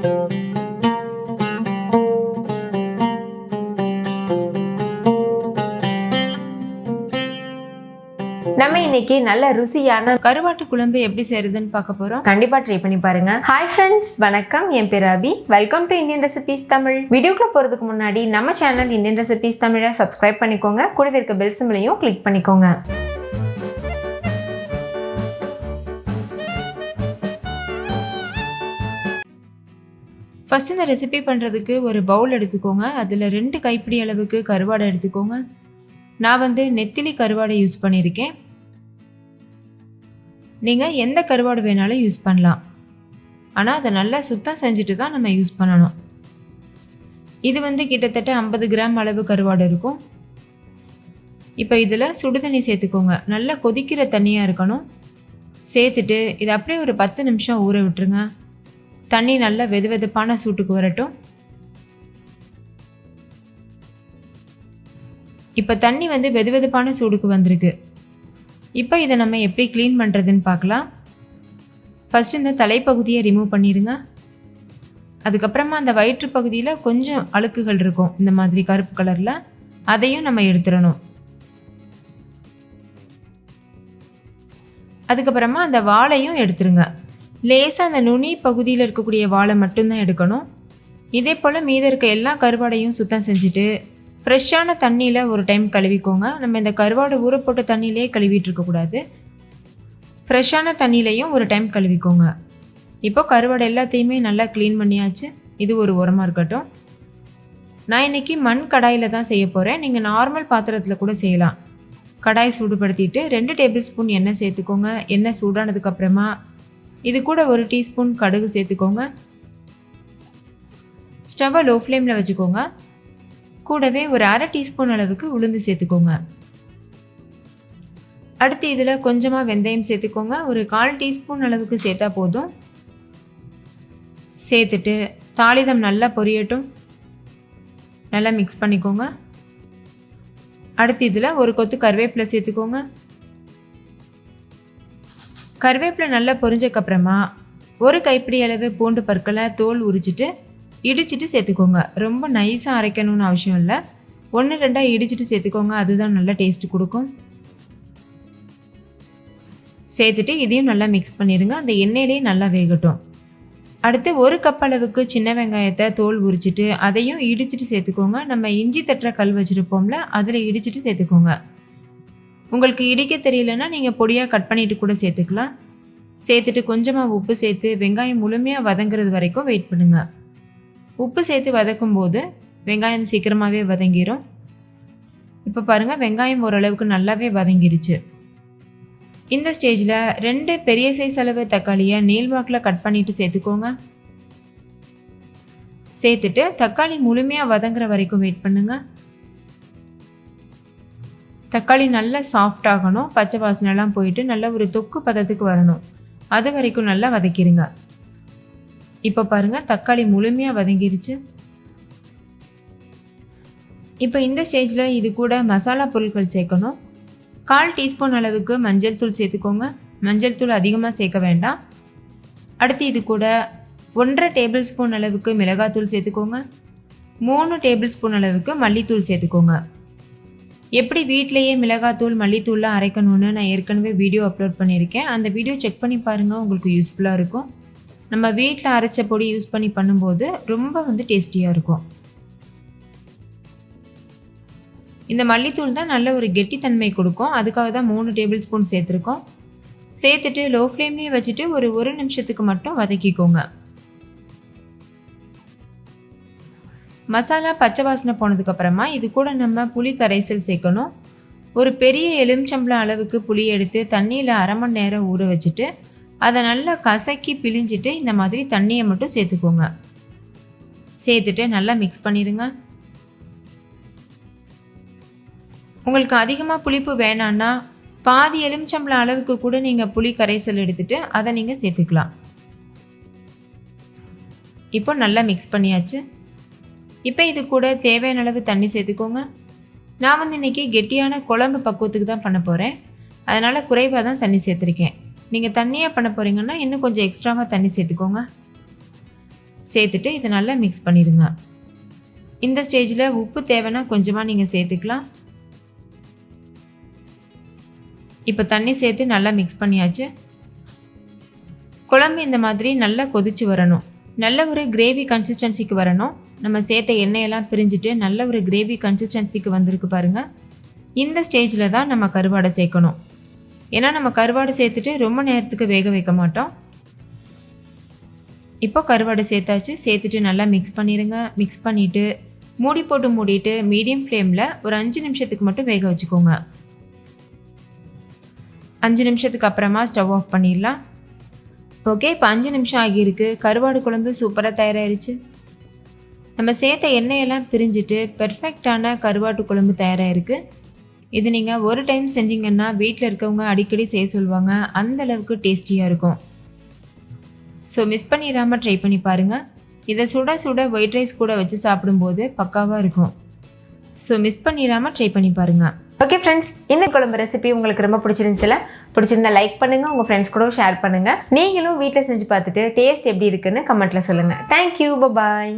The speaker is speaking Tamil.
நம்ம இன்னைக்கு நல்ல ருசியான கருவாட்டு குழம்பு எப்படி செய்யறதுன்னு பார்க்க போறோம். கண்டிப்பா ட்ரை பண்ணி பாருங்க. ஹாய் ஃப்ரெண்ட்ஸ் வணக்கம். என் பேர் Abhi welcome to Indian recipes Tamil வீடியோக்குள்ள போறதுக்கு முன்னாடி நம்ம சேனல் இந்தியன் ரெசிபீஸ் தமிழை சப்ஸ்கிரைப் பண்ணிக்கோங்க. கூடவே இருக்க பெல் சிம்பிளையும் கிளிக் பண்ணிக்கோங்க. ஃபஸ்ட் இந்த ரெசிபி பண்ணுறதுக்கு ஒரு பவுல் எடுத்துக்கோங்க. அதில் ரெண்டு கைப்பிடி அளவுக்கு கருவாடை எடுத்துக்கோங்க. நான் வந்து நெத்திலி கருவாடை யூஸ் பண்ணியிருக்கேன். நீங்கள் எந்த கருவாடு வேணாலும் யூஸ் பண்ணலாம். ஆனால் அதை நல்லா சுத்தம் செஞ்சுட்டு தான் நம்ம யூஸ் பண்ணணும். இது வந்து கிட்டத்தட்ட ஐம்பது கிராம் அளவு கருவாடு இருக்கும். இப்போ இதில் சுடுதண்ணி சேர்த்துக்கோங்க. நல்லா கொதிக்கிற தண்ணியாக இருக்கணும். சேர்த்துட்டு இதை அப்படியே ஒரு பத்து நிமிஷம் ஊற விட்டுருங்க. தண்ணி நல்லா வெது வெதுப்பான சூட்டுக்கு வரட்டும். இப்போ தண்ணி வந்து வெது வெதுப்பான சூடுக்கு வந்திருக்கு. இப்போ இதை நம்ம எப்படி க்ளீன் பண்ணுறதுன்னு பார்க்கலாம் ஃபஸ்ட் இந்த தலைப்பகுதியை ரிமூவ் பண்ணிடுங்க அதுக்கப்புறமா அந்த வயிற்று பகுதியில் கொஞ்சம் அழுக்குகள் இருக்கும். இந்த மாதிரி கருப்பு கலரில் அதையும் நம்ம எடுத்துடணும். அதுக்கப்புறமா அந்த வாழையும் எடுத்துருங்க. லேசாக அந்த நுனி பகுதியில் இருக்கக்கூடிய வாழை மட்டும்தான் எடுக்கணும். இதே போல் மீத இருக்க எல்லா கருவாடையும் சுத்தம் செஞ்சுட்டு ஃப்ரெஷ்ஷான தண்ணியில் ஒரு டைம் கழுவிக்கோங்க. நம்ம இந்த கருவாடு ஊற போட்ட தண்ணியிலே கழுவிட்டு இருக்கக்கூடாது ஃப்ரெஷ்ஷான தண்ணியிலையும் ஒரு டைம் கழுவிக்கோங்க. இப்போ கருவாடு எல்லாத்தையுமே நல்லா க்ளீன் பண்ணியாச்சு. இது ஒரு உரமாக இருக்கட்டும். நான் இன்றைக்கி மண் கடாயில் தான் செய்ய போகிறேன் நீங்கள் நார்மல் பாத்திரத்தில் கூட செய்யலாம். கடாய் சூடுபடுத்திட்டு ரெண்டு டேபிள் ஸ்பூன் எண்ணெய் சேர்த்துக்கோங்க. எண்ணெய் சூடானதுக்கப்புறமா இது கூட ஒரு டீஸ்பூன் கடுகு சேர்த்துக்கோங்க. ஸ்டவ்வை லோ ஃப்ளேமில் வச்சுக்கோங்க. கூடவே ஒரு அரை டீஸ்பூன் அளவுக்கு உளுந்து சேர்த்துக்கோங்க. அடுத்து இதில் கொஞ்சமாக வெந்தயம் சேர்த்துக்கோங்க. ஒரு கால் டீஸ்பூன் அளவுக்கு சேர்த்தா போதும். சேர்த்துட்டு தாளிதம் நல்லா பொரியட்டும். நல்லா மிக்ஸ் பண்ணிக்கோங்க. அடுத்து இதில் ஒரு கொத்து கருவேப்பிலை சேர்த்துக்கோங்க. கருவேப்பிலை நல்லா பொரிஞ்சக்கப்புறமா ஒரு கைப்பிடி அளவு பூண்டு பற்களை தோல் உரிச்சிட்டு இடிச்சிட்டு சேர்த்துக்கோங்க. ரொம்ப நைஸாக அரைக்கணும்னு அவசியம் இல்லை. ஒன்று ரெண்டாக இடிச்சிட்டு சேர்த்துக்கோங்க. அதுதான் நல்லா டேஸ்ட் கொடுக்கும். சேர்த்துட்டு இதையும் நல்லா மிக்ஸ் பண்ணிடுங்க அந்த எண்ணெயிலையும் நல்லா வேகட்டும். அடுத்து ஒரு கப் அளவுக்கு சின்ன வெங்காயத்தை தோல் உரிச்சிட்டு அதையும் இடிச்சிட்டு சேர்த்துக்கோங்க. நம்ம இஞ்சி தட்டுற கல் வச்சுருப்போம்ல அதில் இடிச்சிட்டு சேர்த்துக்கோங்க. உங்களுக்கு இடிக்க தெரியலன்னா நீங்கள் பொடியாக கட் பண்ணிட்டு கூட சேர்த்துக்கலாம். சேர்த்துட்டு கொஞ்சமாக உப்பு சேர்த்து வெங்காயம் முழுமையாக வதங்குறது வரைக்கும் வெயிட் பண்ணுங்கள் உப்பு சேர்த்து வதக்கும் போது வெங்காயம் சீக்கிரமாகவே வதங்கிரும். இப்போ பாருங்கள் வெங்காயம் ஓரளவுக்கு நல்லாவே வதங்கிருச்சு. இந்த ஸ்டேஜில் ரெண்டு பெரிய சைஸ் அளவு தக்காளியை நீள்வாக்கில் கட் பண்ணிட்டு சேர்த்துக்கோங்க. சேர்த்துட்டு தக்காளி முழுமையாக வதங்குற வரைக்கும் வெயிட் பண்ணுங்கள் தக்காளி நல்லா சாஃப்ட் ஆகணும் பச்சை வாசனைலாம் போயிட்டு நல்ல ஒரு தொக்கு பதத்துக்கு வரணும். அது வரைக்கும் நல்லா வதக்கிடுங்க இப்போ பாருங்கள் தக்காளி முழுமையாக வதங்கிருச்சு. இப்போ இந்த ஸ்டேஜில் இது கூட மசாலா பொருட்கள் சேர்க்கணும். கால் டீஸ்பூன் அளவுக்கு மஞ்சள் தூள் சேர்த்துக்கோங்க. மஞ்சள் தூள் அதிகமாக சேர்க்க வேண்டாம். அடுத்து இது கூட ஒன்றரை டேபிள் ஸ்பூன் அளவுக்கு மிளகாத்தூள் சேர்த்துக்கோங்க. மூணு டேபிள் ஸ்பூன் அளவுக்கு மல்லித்தூள் சேர்த்துக்கோங்க. எப்படி வீட்லேயே மிளகாத்தூள் மல்லித்தூள்லாம் அரைக்கணும்னு நான் ஏற்கனவே வீடியோ அப்லோட் பண்ணியிருக்கேன். அந்த வீடியோ செக் பண்ணி பாருங்கள் உங்களுக்கு யூஸ்ஃபுல்லாக இருக்கும். நம்ம வீட்டில் அரைச்ச பொடி யூஸ் பண்ணி பண்ணும்போது ரொம்ப வந்து டேஸ்டியாக இருக்கும். இந்த மல்லித்தூள் தான் நல்ல ஒரு கெட்டித்தன்மை கொடுக்கும். அதுக்காக தான் மூணு டேபிள் ஸ்பூன் சேர்த்துருக்கோம். சேர்த்துட்டு லோ ஃப்ளேம்லேயே வச்சுட்டு ஒரு ஒரு நிமிஷத்துக்கு மட்டும் வதக்கிக்கோங்க. மசாலா பச்சை வாசனை போனதுக்கப்புறமா இது கூட நம்ம புளி கரைசல் சேர்க்கணும். ஒரு பெரிய எலுமிச்சம்பளம் அளவுக்கு புளி எடுத்து தண்ணியில் அரை மணி நேரம் ஊற வச்சுட்டு அதை நல்லா கசக்கி பிழிஞ்சிட்டு இந்த மாதிரி தண்ணியை மட்டும் சேர்த்துக்கோங்க. சேர்த்துட்டு நல்லா மிக்ஸ் பண்ணிடுங்க உங்களுக்கு அதிகமாக புளிப்பு வேணான்னா பாதி எலுமிச்சம்பளம் அளவுக்கு கூட நீங்கள் புளி கரைசல் எடுத்துட்டு அதை நீங்கள் சேர்த்துக்கலாம். இப்போ நல்லா மிக்ஸ் பண்ணியாச்சு. இப்போ இது கூட தேவையான அளவு தண்ணி சேர்த்துக்கோங்க. நான் வந்து இன்றைக்கி கெட்டியான குழம்பு பக்குவத்துக்கு தான் பண்ண போகிறேன் அதனால் குறைவாக தான் தண்ணி சேர்த்துருக்கேன். நீங்கள் தண்ணியாக பண்ண போகிறீங்கன்னா இன்னும் கொஞ்சம் எக்ஸ்ட்ராவாக தண்ணி சேர்த்துக்கோங்க. சேர்த்துட்டு இதை நல்லா மிக்ஸ் பண்ணிடுங்க. இந்த ஸ்டேஜில் உப்பு தேவைன்னா கொஞ்சமாக நீங்கள் சேர்த்துக்கலாம். இப்போ தண்ணி சேர்த்து நல்லா மிக்ஸ் பண்ணியாச்சு. குழம்பு இந்த மாதிரி நல்லா கொதிச்சு வரணும். நல்ல ஒரு கிரேவி கன்சிஸ்டன்சிக்கு வரணும். நம்ம சேர்த்த எண்ணெயெல்லாம் பிரிஞ்சுட்டு நல்ல ஒரு கிரேவி கன்சிஸ்டன்சிக்கு வந்திருக்கு பாருங்கள் இந்த ஸ்டேஜில் தான் நம்ம கருவாடை சேர்க்கணும். ஏன்னா நம்ம கருவாடை சேர்த்துட்டு ரொம்ப நேரத்துக்கு வேக வைக்க மாட்டோம். இப்போ கருவாடை சேர்த்தாச்சு. சேர்த்துட்டு நல்லா மிக்ஸ் பண்ணிடுங்க மிக்ஸ் பண்ணிவிட்டு மூடி போட்டு மூடிட்டு மீடியம் ஃப்ளேமில் ஒரு அஞ்சு நிமிஷத்துக்கு மட்டும் வேக வச்சுக்கோங்க. அஞ்சு நிமிஷத்துக்கு அப்புறமா ஸ்டவ் ஆஃப் பண்ணிடலாம். ஓகே இப்போ அஞ்சு நிமிஷம் ஆகியிருக்கு. கருவாடு குழம்பு சூப்பராக தயாராகிருச்சு நம்ம சேர்த்த எண்ணெயெல்லாம் பிரிஞ்சுட்டு பெர்ஃபெக்டான கருவாட்டு குழம்பு தயாராகிருக்கு இது நீங்கள் ஒரு டைம் செஞ்சீங்கன்னா வீட்டில் இருக்கவங்க அடிக்கடி செய்ய சொல்லுவாங்க அந்த அளவுக்கு டேஸ்டியாக இருக்கும். ஸோ மிஸ் பண்ணிடாமல் ட்ரை பண்ணி பாருங்கள் இதை சுட சுட ஒயிட் ரைஸ் கூட வச்சு சாப்பிடும்போது பக்காவாக இருக்கும். ஸோ மிஸ் பண்ணிடாமல் ட்ரை பண்ணி பாருங்கள் ஓகே ஃப்ரெண்ட்ஸ் இந்த குழம்பு ரெசிபி உங்களுக்கு ரொம்ப பிடிச்சிருந்துச்சுல பிடிச்சிருந்தா லைக் பண்ணுங்கள் உங்கள் ஃப்ரெண்ட்ஸ் கூட ஷேர் பண்ணுங்கள் நீங்களும் வீட்டில் செஞ்சு பார்த்துட்டு டேஸ்ட் எப்படி இருக்குன்னு கமெண்ட்டில் சொல்லுங்கள் தேங்க்யூ பாய்